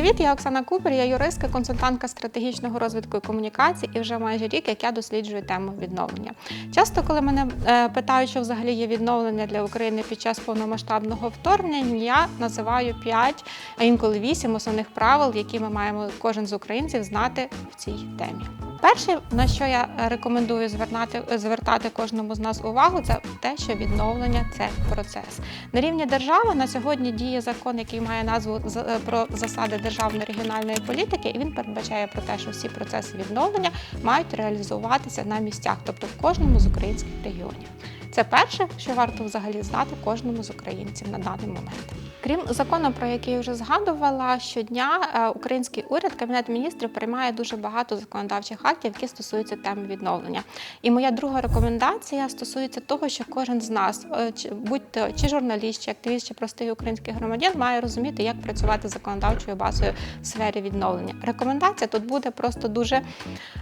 Привіт, я Оксана Купер, я юристка, консультантка стратегічного розвитку і комунікацій, і вже майже рік, як я досліджую тему відновлення. Часто, коли мене е, питають, що взагалі є відновлення для України під час повномасштабного вторгнення, я називаю 5, а інколи 8 основних правил, які ми маємо кожен з українців знати в цій темі. Перше, на що я рекомендую звертати, звертати кожному з нас увагу, це те, що відновлення це процес. На рівні держави на сьогодні діє закон, який має назву «За- е, про засади державної регіональної політики, і він передбачає про те, що всі процеси відновлення мають реалізуватися на місцях, тобто в кожному з українських регіонів. Це перше, що варто взагалі знати кожному з українців на даний момент. Крім закону, про який я вже згадувала, щодня е, український уряд, кабінет міністрів приймає дуже багато законодавчих актів, які стосуються теми відновлення. І моя друга рекомендація стосується того, що кожен з нас, е, будь-то чи журналіст, чи активіст, чи простий український громадян, має розуміти, як працювати з законодавчою базою в сфері відновлення. Рекомендація тут буде просто дуже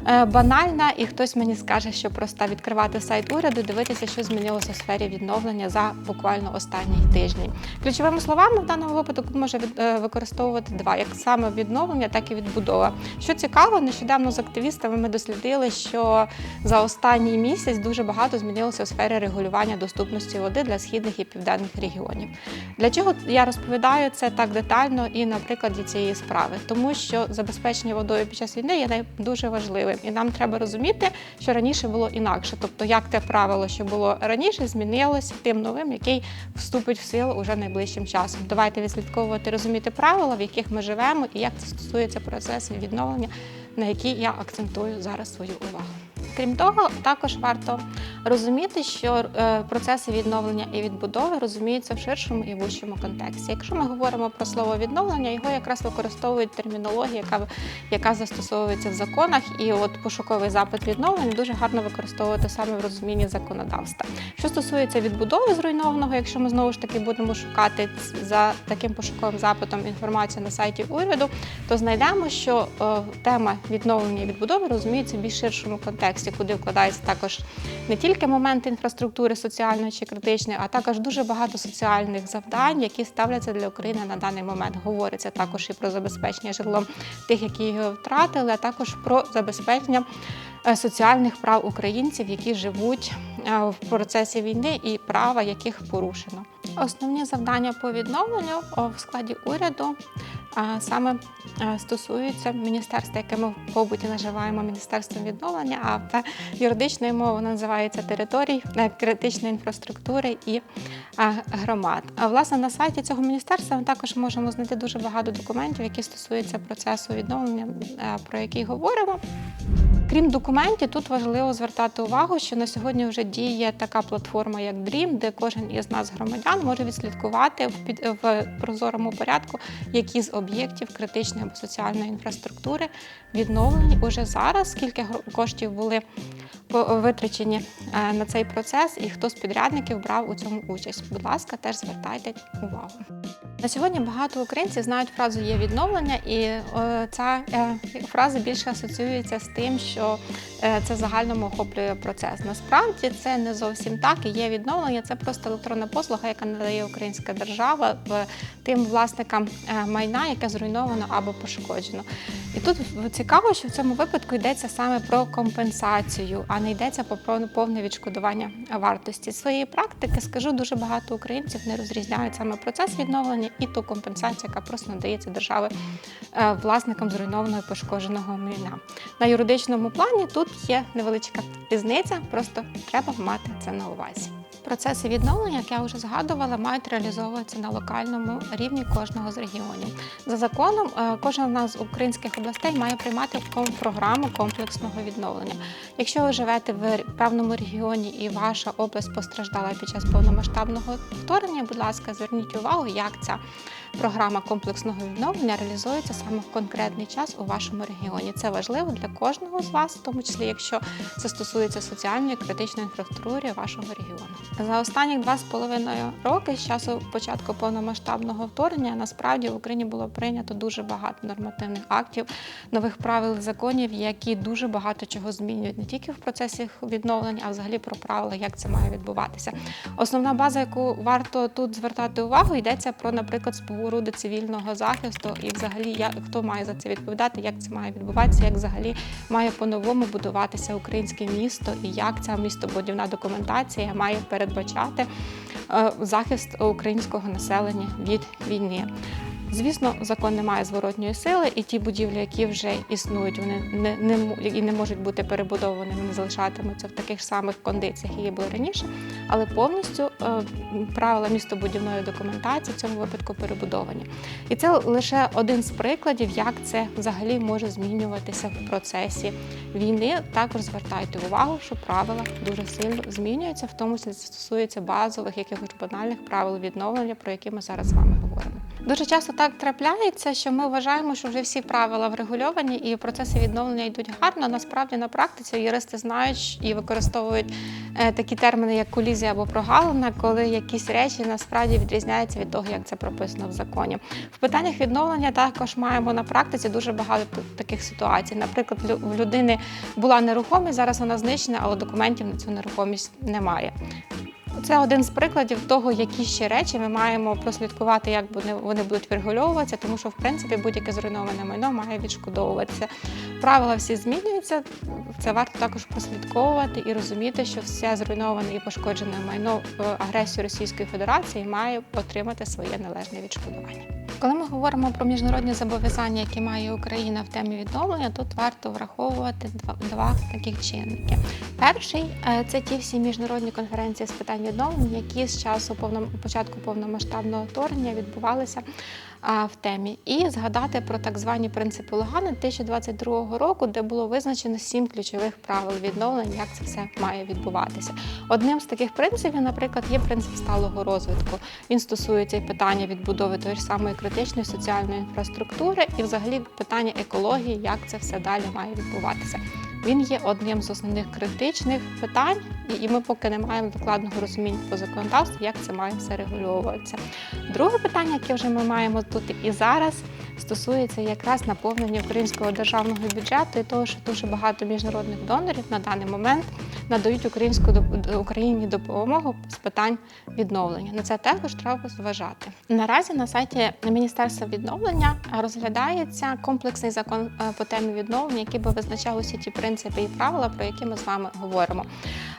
е, банальна, і хтось мені скаже, що просто відкривати сайт уряду, дивитися, що змінилося в сфері відновлення за буквально останні тижні. Ключовими словами в даному випадку може е, використовувати два: як саме відновлення, так і відбудова. Що цікаво, нещодавно з активістами ми дослідили, що за останній місяць дуже багато змінилося у сфері регулювання доступності води для східних і південних регіонів. Для чого я розповідаю це так детально і на прикладі цієї справи? Тому що забезпечення водою під час війни є дуже важливим, і нам треба розуміти, що раніше було інакше. Тобто, як те правило, що було раніше, змінилося тим новим, який вступить в силу уже найближчим часом. Давайте відслідковувати, розуміти правила, в яких ми живемо, і як це стосується процесу відновлення, на які я акцентую зараз свою увагу. Крім того, також варто розуміти, що е, процеси відновлення і відбудови розуміються в ширшому і вищому контексті. Якщо ми говоримо про слово відновлення, його якраз використовують термінологія, яка, яка застосовується в законах, і от пошуковий запит відновлення дуже гарно використовувати саме в розумінні законодавства. Що стосується відбудови зруйнованого, якщо ми знову ж таки будемо шукати за таким пошуковим запитом інформацію на сайті уряду, то знайдемо, що е, тема відновлення і відбудови розуміється в більш ширшому контексті, куди вкладається також не тільки моменти інфраструктури соціальної чи критичної, а також дуже багато соціальних завдань, які ставляться для України на даний момент. Говориться також і про забезпечення житлом тих, які його втратили, а також про забезпечення е, соціальних прав українців, які живуть е, в процесі війни і права яких порушено. Основні завдання по відновленню в складі уряду саме стосується міністерства, яке ми в побуті називаємо міністерством відновлення, а та юридичної мови воно називається територій е, критичної інфраструктури і громад. А власне на сайті цього міністерства ми також можемо знайти дуже багато документів, які стосуються процесу відновлення, е, про який говоримо. Крім документів, тут важливо звертати увагу, що на сьогодні вже діє така платформа, як Dream, де кожен із нас, громадян, може відслідкувати в, під, в прозорому порядку, які з об'єктів критичної або соціальної інфраструктури відновлені уже зараз, скільки коштів були витрачені е, на цей процес, і хто з підрядників брав у цьому участь. Будь ласка, теж звертайте увагу. На сьогодні багато українців знають фразу є відновлення, і е, ця е, фраза більше асоціюється з тим, що це загальному охоплює процес. Насправді це не зовсім так. І є відновлення, це просто електронна послуга, яка надає українська держава тим власникам майна, яке зруйновано або пошкоджено. І тут цікаво, що в цьому випадку йдеться саме про компенсацію, а не йдеться про повне відшкодування вартості. З своєї практики скажу, дуже багато українців не розрізняють саме процес відновлення і ту компенсацію, яка просто надається держави е, власникам зруйнованого пошкодженого майна. На юридичному плані тут є невеличка різниця, просто треба мати це на увазі. Процеси відновлення, як я вже згадувала, мають реалізовуватися на локальному рівні кожного з регіонів. За законом, кожен кожна з українських областей має приймати програму комплексного відновлення. Якщо ви живете в певному регіоні і ваша область постраждала під час повномасштабного вторгнення, будь ласка, зверніть увагу, як ця програма комплексного відновлення реалізується саме в конкретний час у вашому регіоні. Це важливо для кожного з вас, в тому числі якщо це стосується соціальної критичної інфраструктури вашого регіону. За останні два з половиною роки з часу початку повномасштабного вторгнення насправді в Україні було прийнято дуже багато нормативних актів, нових правил і законів, які дуже багато чого змінюють не тільки в процесі відновлення, а взагалі про правила, як це має відбуватися. Основна база, яку варто тут звертати увагу, йдеться про, наприклад, споруди цивільного захисту і взагалі як хто має за це відповідати, як це має відбуватися, як взагалі має по-новому будуватися українське місто і як ця містобудівна документація має передбачати е, захист українського населення від війни. Звісно, закон не має зворотньої сили, і ті будівлі, які вже існують, вони не, не і не можуть бути перебудовані, вони залишатимуться в таких самих кондиціях, які були раніше, але повністю е, правила містобудівної документації в цьому випадку перебудовані. І це лише один з прикладів, як це взагалі може змінюватися в процесі війни. Також звертайте увагу, що правила дуже сильно змінюються, в тому числі стосується базових якихось банальних правил відновлення, про які ми зараз з вами говоримо. Дуже часто так трапляється, що ми вважаємо, що вже всі правила врегульовані і процеси відновлення йдуть гарно. Насправді на практиці юристи знають і використовують е, такі терміни, як колізія або прогалина, коли якісь речі насправді відрізняються від того, як це прописано в законі. В питаннях відновлення також маємо на практиці дуже багато таких ситуацій. Наприклад, в людини була нерухомість, зараз вона знищена, але документів на цю нерухомість немає. Це один з прикладів того, які ще речі ми маємо прослідкувати, як вони, будуть врегульовуватися, тому що в принципі будь-яке зруйноване майно має відшкодовуватися. Правила всі змінюються. Це варто також прослідковувати і розуміти, що все зруйноване і пошкоджене майно в агресії Російської Федерації має отримати своє належне відшкодування. Коли ми говоримо про міжнародні зобов'язання, які має Україна в темі відновлення, тут варто враховувати два, два таких чинники. Перший е, це ті всі міжнародні конференції з питань відновлення, які з часу повно, початку повномасштабного вторгнення відбувалися в темі, і згадати про так звані принципи Лугана 2022 року, де було визначено сім ключових правил відновлення, як це все має відбуватися. Одним з таких принципів, наприклад, є принцип сталого розвитку. Він стосується і питання відбудови тої ж самої критичної соціальної інфраструктури, і взагалі питання екології, як це все далі має відбуватися. Він є одним з основних критичних питань, і- ми поки не маємо докладного розуміння по законодавству, як це має все регулюватися. Друге питання, яке вже ми маємо тут і зараз, стосується якраз наповнення українського державного бюджету і того, що дуже багато міжнародних донорів на даний момент надають українську Україні допомогу з питань відновлення. На це також треба зважати. Наразі на сайті Міністерства відновлення розглядається комплексний закон е, по темі відновлення, який би визначав усі ті принципи і правила, про які ми з вами говоримо.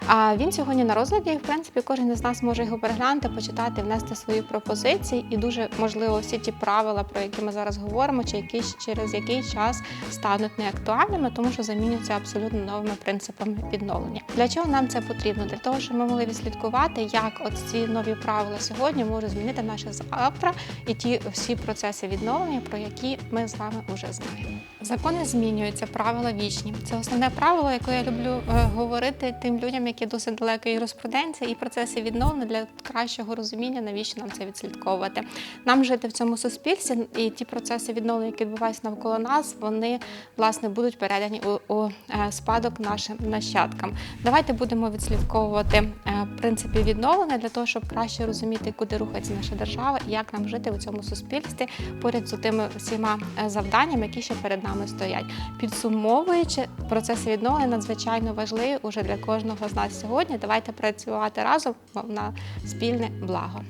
А він сьогодні на розгляді, і в принципі кожен із нас може його переглянути, почитати, внести свої пропозиції, і дуже можливо всі ті правила, про які ми зараз говоримо, чи якийсь через який час стануть неактуальними, тому що замінюються абсолютно новими принципами відновлення. Для чого нам це потрібно? Для того, щоб ми могли відслідкувати, як от ці нові правила сьогодні можуть змінити наше завтра і ті всі процеси відновлення, про які ми з вами вже знаємо. Закони змінюються, правила вічні. Це основне правило, яке я люблю е, говорити тим людям, які досить далеко юриспруденція і процеси відновлення для кращого розуміння, навіщо нам це відслідковувати. Нам жити в цьому суспільстві, і ті процеси відновлення, які відбуваються навколо нас, вони власне будуть передані у, у е, спадок нашим нащадкам. Давайте будемо відслідковувати е, принципи відновлення для того, щоб краще розуміти, куди рухається наша держава і як нам жити у цьому суспільстві поряд з тими всіма е, завданнями, які ще перед нами стоять. Підсумовуючи, процеси відновлення надзвичайно важливі уже для кожного з нас сьогодні. Давайте працювати разом на спільне благо.